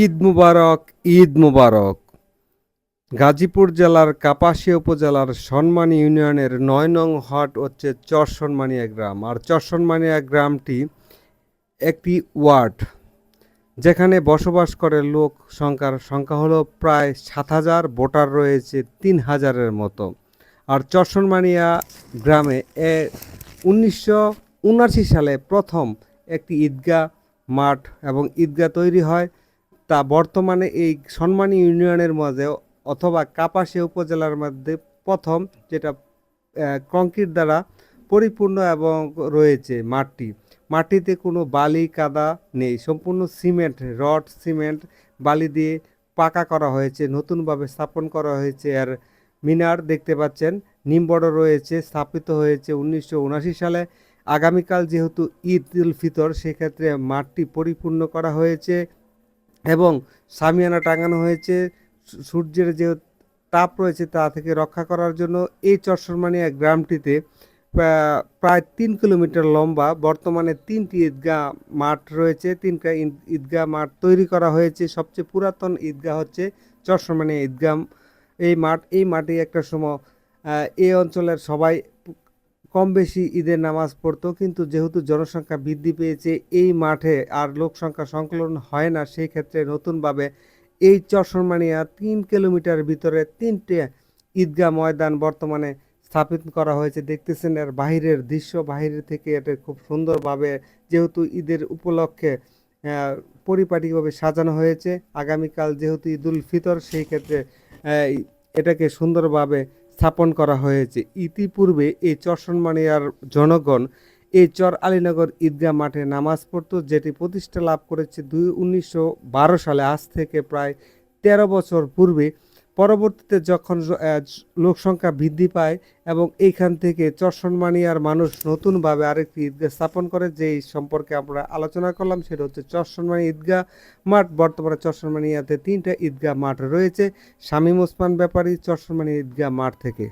ঈদ মুবারক ঈদ মুবারক। গাজীপুর জেলার কাপাসিয়া উপজেলার সনমানী ইউনিয়নের নয় নং হট হচ্ছে চর সনমানিয়া গ্রাম। আর চর সনমানিয়া গ্রামটি একটি ওয়ার্ড, যেখানে বসবাস করে লোক সংখ্যার সংখ্যা হলো প্রায় সাত হাজার, ভোটার রয়েছে তিন হাজারের মতো। আর চরসনমানিয়া গ্রামে এ উনিশশো উনাশি সালে প্রথম একটি ঈদগাহ মাঠ এবং ঈদগাহ তৈরি হয় তা বর্তমানে এই সন্মানী ইউনিয়নের মাঝে অথবা কাপাসিয়া উপজেলার মধ্যে প্রথম যেটা কংক্রিট দ্বারা পরিপূর্ণ এবং রয়েছে মাঠটি মাটিতে কোনো বালি, কাদা নেই। সম্পূর্ণ সিমেন্ট, রড, সিমেন্ট, বালি দিয়ে পাকা করা হয়েছে। নতুনভাবে স্থাপন করা হয়েছে। আর মিনার দেখতে পাচ্ছেন নিমবড় রয়েছে, স্থাপিত হয়েছে উনিশশো উনাশি সালে। আগামীকাল যেহেতু ঈদ উল ফিতর, সেক্ষেত্রে মাঠটি পরিপূর্ণ করা হয়েছে। এবং সামিয়ানা টাঙানো হয়েছে। সূর্যের যে তাপ রয়েছে তা থেকে রক্ষা করার জন্য এই চরসরমানিয়া গ্রামটিতে প্রায় তিন কিলোমিটার লম্বা, বর্তমানে তিনটি ঈদগাহ মাঠ রয়েছে। তিনটা ঈদ- ঈদগাহ মাঠ তৈরি করা হয়েছে। সবচেয়ে পুরাতন ঈদগাহ হচ্ছে চরসরমানিয়া ঈদগাহ। এই মাঠ এই মাঠে একটা সময় এই অঞ্চলের সবাই কম বেশি ঈদের নামাজ পড়তো, কিন্তু যেহেতু জনসংখ্যা বৃদ্ধি পেয়েছে, এই মাঠে আর লোক সংখ্যা সংকলন হয় না, সেই ক্ষেত্রে নতুনভাবে এই চরসরমানিয়া তিন কিলোমিটার ভিতরে তিনটে ঈদগাহ ময়দান বর্তমানে স্থাপিত করা হয়েছে। দেখতেছেন এর বাহিরের দৃশ্য বাহিরের থেকে এটা খুব সুন্দরভাবে যেহেতু ঈদের উপলক্ষে পরিপাটিভাবে সাজানো হয়েছে, আগামীকাল যেহেতু ঈদুল ফিতর, সেই ক্ষেত্রে এটাকে সুন্দরভাবে স্থাপন করা হয়েছে। ইতিপূর্বে এই চরসনমানিয়ার জনগণ এই চর আলীনগর ঈদগাহ মাঠে নামাজ পড়ত, যেটি প্রতিষ্ঠা লাভ করেছে দুই উনিশশো সালে। আজ থেকে প্রায় তেরো বছর পূর্বে পরবর্তীতে যখন লোক সংখ্যা বৃদ্ধি পায় এবং এইখান থেকে চরসনমানিয়ার মানুষ নতুনভাবে আরেকটি ঈদগাহ স্থাপন করে, যেই সম্পর্কে আমরা আলোচনা করলাম সেটা হচ্ছে চরসনমানি ঈদগাহ মাঠ। বর্তমানে চরসনমানিয়াতে তিনটা ঈদগাহ মাঠ রয়েছে। শামীম ওসমান ব্যাপারী চরসনমানি ঈদগাহ মাঠ থেকে।